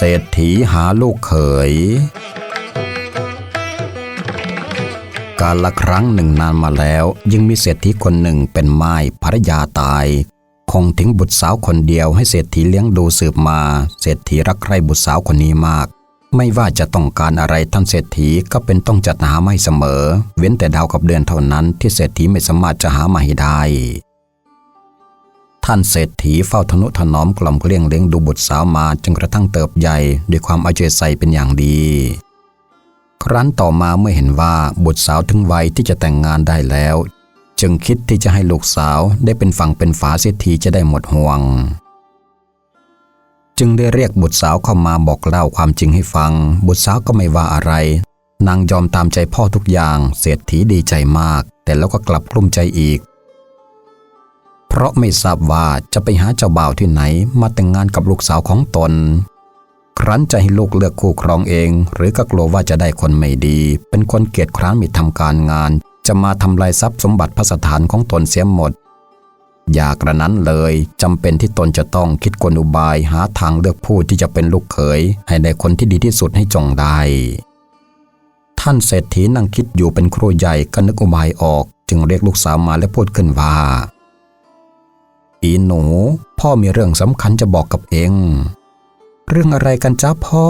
เศรษฐีหาลูกเขย การละครั้งหนึ่งนานมาแล้วยังมีเศรษฐีคนหนึ่งเป็นไม้ภรรยาตาย คงทิ้งบุตรสาวคนเดียวให้เศรษฐีเลี้ยงดูสืบมา เศรษฐีรักใคร่บุตรสาวคนนี้มาก ไม่ว่าจะต้องการอะไรท่านเศรษฐีก็เป็นต้องจัดหาไม่เสมอ เว้นแต่ดาวกับเดือนเท่านั้นที่เศรษฐีไม่สามารถจะหามาให้ได้ ท่านเศรษฐีเฝ้าทนุถนอมกล่อมเกลี้ยงเลี้ยงดูบุตรสาวมาจนกระทั่งเติบใหญ่ ด้วยความเอาใจใส่เป็นอย่างดี ครั้นต่อมาเมื่อเห็นว่าบุตรสาวถึงวัยที่จะแต่งงานได้แล้ว จึงคิดที่จะให้ลูกสาวได้เป็นฝั่งเป็นฝาเสียทีจะได้หมดห่วง จึงได้เรียกบุตรสาวเข้ามาบอกเล่าความจริงให้ฟัง บุตรสาวก็ไม่ว่าอะไร นางยอมตามใจพ่อทุกอย่าง เศรษฐีดีใจมาก แต่แล้วก็กลับกลุ้มใจอีก เพราะไม่ทราบว่าจะไปหาเจ้าบ่าวที่ไหนมาแต่งงานกับลูกสาวของตน ครั้นจะให้ลูกเลือกคู่ครองเอง หรือก็กลัวว่าจะได้คนไม่ดี เป็นคนเกียจคร้านมีทำการงาน จะมาทำลายทรัพย์สมบัติพระสถานของตนเสียหมด อย่ากระนั้นเลยจำเป็นที่ตนจะต้องคิดกลอุบายหาทางเลือกผู้ที่จะเป็นลูกเขย ให้ได้คนที่ดีที่สุดให้จงได้ท่านเศรษฐีนั่งคิดอยู่เป็นครูใหญ่ก็นึกอุบายออก จึงเรียกลูกสาวมาและพูดขึ้นว่า อีหนู พ่อมีเรื่องสำคัญจะบอกกับเอง เรื่องอะไรกันจ้าพ่อ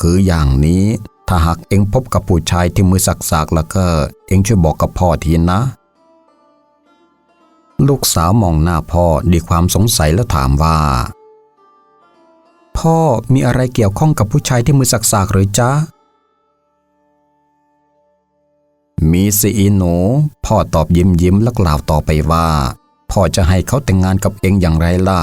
คืออย่างนี้ ถ้าหากเองพบกับผู้ชายที่มือสักๆแล้วก็ เองช่วยบอกกับพ่อทีนะ ลูกสาวมองหน้าพ่อด้วยความสงสัยแล้วถามว่า พ่อมีอะไรเกี่ยวข้องกับผู้ชายที่มือสักๆหรือจ๊ะมีสิอีหนู พ่อตอบยิ้มยิ้มแล้วกล่าวต่อไปว่า พ่อจะให้เขาแต่งงานกับเองอย่างไรล่ะ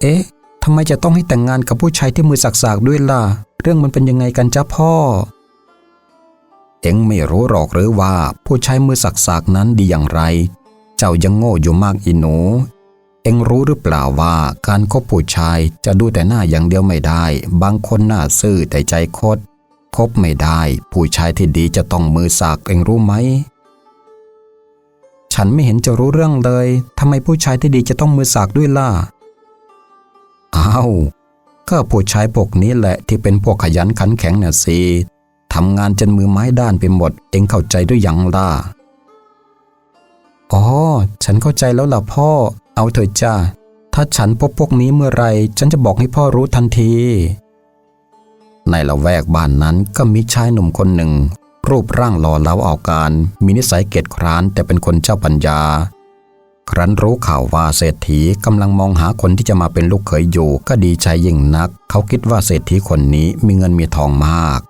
เอ๊ะทำไมจะต้องให้แต่งงานกับผู้ชายที่มือสักๆด้วยล่ะ เรื่องมันเป็นยังไงกันจ้าพ่อ เอ็งไม่รู้หรอกหรือว่าผู้ชายมือสักๆนั้นดีอย่างไร เจ้ายังโง่อยู่มากอีหนู เอ็งรู้หรือเปล่าว่าการคบผู้ชายจะดูแต่หน้าอย่างเดียวไม่ได้ บางคนหน้าซื่อแต่ใจคด คบไม่ได้ ผู้ชายที่ดีจะต้องมือสักเอ็งรู้ไหม ฉันไม่เห็นจะรู้เรื่องเลยทำไมผู้ชายที่ดีจะต้องมือสักด้วยล่ะอ้าวก็ผู้ชายพวกนี้แหละที่เป็นพวกขยันขันแข็งน่ะสิทำงานจนมือไม้ด้านไปหมด เองเข้าใจด้วยยังล่ะอ๋อ ฉันเข้าใจแล้วล่ะพ่อ เอาเถอะจ้า ถ้าฉันพบพวกนี้เมื่อไร ฉันจะบอกให้พ่อรู้ทันที ในละแวกบ้านนั้นก็มีชายหนุ่มคนหนึ่ง รูปร่างหล่อเหลาเอาการ มีนิสัยเกียจคร้านแต่เป็นคนเจ้าปัญญา ครั้นรู้ข่าวว่าเศรษฐีกำลังมองหาคนที่จะมาเป็นลูกเขยอยู่ก็ดีใจยิ่งนัก เขาคิดว่าเศรษฐีคนนี้มีเงินมีทองมาก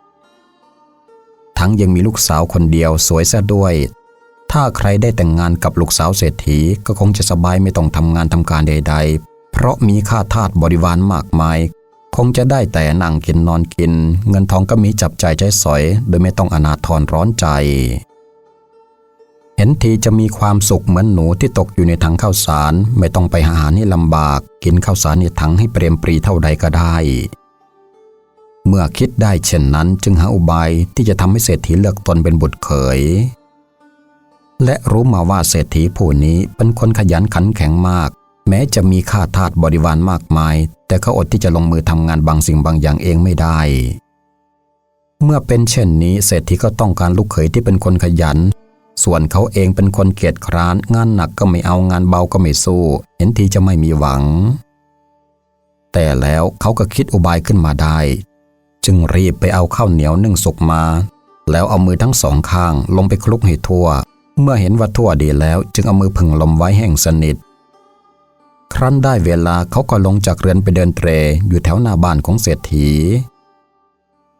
ทั้งยังมีลูกสาวคนเดียวสวยซะด้วย ถ้าใครได้แต่งงานกับลูกสาวเศรษฐีก็คงจะสบายไม่ต้องทำงานทำการใด ๆ เพราะมีค่าทาสบริวารมากมาย คงจะได้แต่นั่งกินนอนกิน เงินทองก็มีจับใจใช้สอย โดยไม่ต้องอนาทรร้อนใจ เห็นทีจะมีความสุขเหมือนหนูที่ตกอยู่ในถังข้าวสาร ไม่ต้องไปหาอาหารให้ลำบาก กินข้าวสารในถังให้เปรียมปรีเท่าใดก็ได้ เมื่อคิดได้เช่นนั้นจึงหาอุบายที่จะทำให้เศรษฐีเลือกตนเป็นบุตรเขย และรู้มาว่าเศรษฐีผู้นี้เป็นคนขยันขันแข็งมากแม้จะมีค่าทาสบริวารมากมาย แต่เขาอดที่จะลงมือทำงานบางสิ่งบางอย่างเองไม่ได้ เมื่อเป็นเช่นนี้เศรษฐีก็ต้องการลูกเขยที่เป็นคนขยัน ส่วนเขาเองเป็นคนเกียจคร้าน งานหนักก็ไม่เอางานเบาก็ไม่สู้ เห็นทีจะไม่มีหวัง แต่แล้วเขาก็คิดอุบายขึ้นมาได้ จึงรีบไปเอาข้าวเหนียวนึ่งสุกมา แล้วเอามือทั้งสองข้างลงไปคลุกให้ทั่ว เมื่อเห็นว่าทั่วดีแล้ว จึงเอามือผึ่งลมไว้แห้งสนิท ครั้นได้เวลาเขาก็ลงจากเรือนไปเดินเตรอยู่แถวหน้าบ้านของเศรษฐี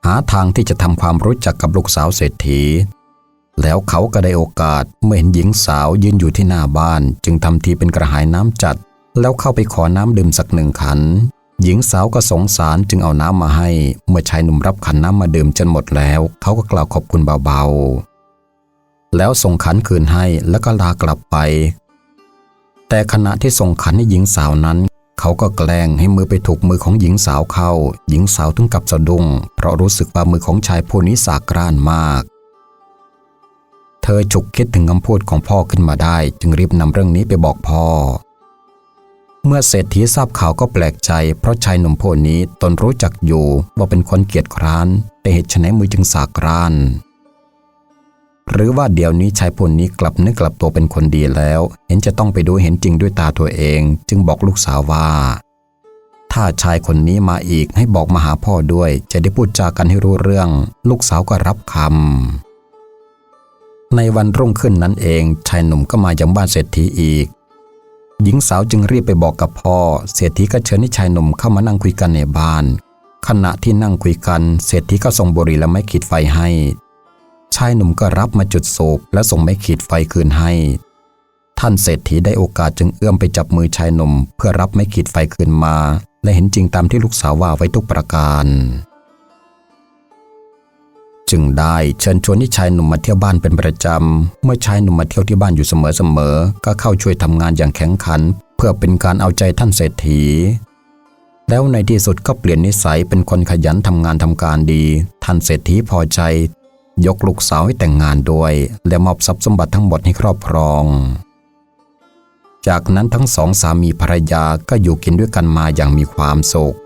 หาทางที่จะทำความรู้จักกับลูกสาวเศรษฐี แล้วเขาก็ได้โอกาสเมื่อเห็นหญิงสาวยืนอยู่ที่หน้าบ้าน จึงทำทีเป็นกระหายน้ำจัด แล้วเข้าไปขอน้ำดื่มสักหนึ่งขัน หญิงสาวก็สงสารจึงเอาน้ำมาให้ เมื่อชายหนุ่มรับขันน้ำมาดื่มจนหมดแล้ว เขาก็กล่าวขอบคุณเบาๆแล้วส่งขันคืนให้แล้วก็ลากลับไป แต่ขณะที่ส่งขันให้หญิงสาวนั้น เขาก็แกล้งให้มือไปถูกมือของหญิงสาวเข้า หญิงสาวถึงกับสะดุ้งเพราะรู้สึกว่ามือของชายผู้นี้สากร้านมาก เธอฉุกคิดถึงคำพูดของพ่อขึ้นมาได้ จึงรีบนำเรื่องนี้ไปบอกพ่อ เมื่อเศรษฐีทราบข่าวก็แปลกใจ เพราะชายหนุ่มผู้นี้ตนรู้จักอยู่ว่าเป็นคนเกียจคร้านแต่เหตุไฉนมือจึงสากราน หรือว่าเดี๋ยวนี้ชายผู้นี้กลับนึกกลับตัวเป็นคนดีแล้ว เห็นจะต้องไปดูเห็นจริงด้วยตาตัวเอง จึงบอกลูกสาวว่า ถ้าชายคนนี้มาอีกให้บอกมาหาพ่อด้วย จะได้พูดจากันให้รู้เรื่อง ลูกสาวก็รับคำในวันรุ่งขึ้นนั้นเอง ชายหนุ่มก็มายังบ้านเศรษฐีอีก หญิงสาวจึงรีบไปบอกกับพ่อ เศรษฐีก็เชิญให้ชายหนุ่มเข้ามานั่งคุยกันในบ้านขณะที่นั่งคุยกัน เศรษฐีก็ส่งบุหรี่และไม้ขีดไฟให้ ชายหนุ่มก็รับมาจุดสูบและส่งไม้ขีดไฟคืนให้ ท่านเศรษฐีได้โอกาสจึงเอื้อมไปจับมือชายหนุ่ม เพื่อรับไม้ขีดไฟคืนมา และเห็นจริงตามที่ลูกสาวว่าไว้ทุกประการ จึงได้เชิญชวนให้ชายหนุ่มมาเที่ยวบ้านเป็นประจำ เมื่อชายหนุ่มมาเที่ยวที่บ้านอยู่เสมอๆก็เข้าช่วยทำงานอย่างแข็งขัน เพื่อเป็นการเอาใจท่านเศรษฐีแล้วในที่สุดก็เปลี่ยนนิสัยเป็นคนขยันทำงานทำการดี ท่านเศรษฐีพอใจ ยกลูกสาวให้แต่งงานด้วย และมอบทรัพย์สมบัติทั้งหมดให้ครอบครอง จากนั้นทั้งสองสามีภรรยาก็อยู่กินด้วยกันมาอย่างมีความสุข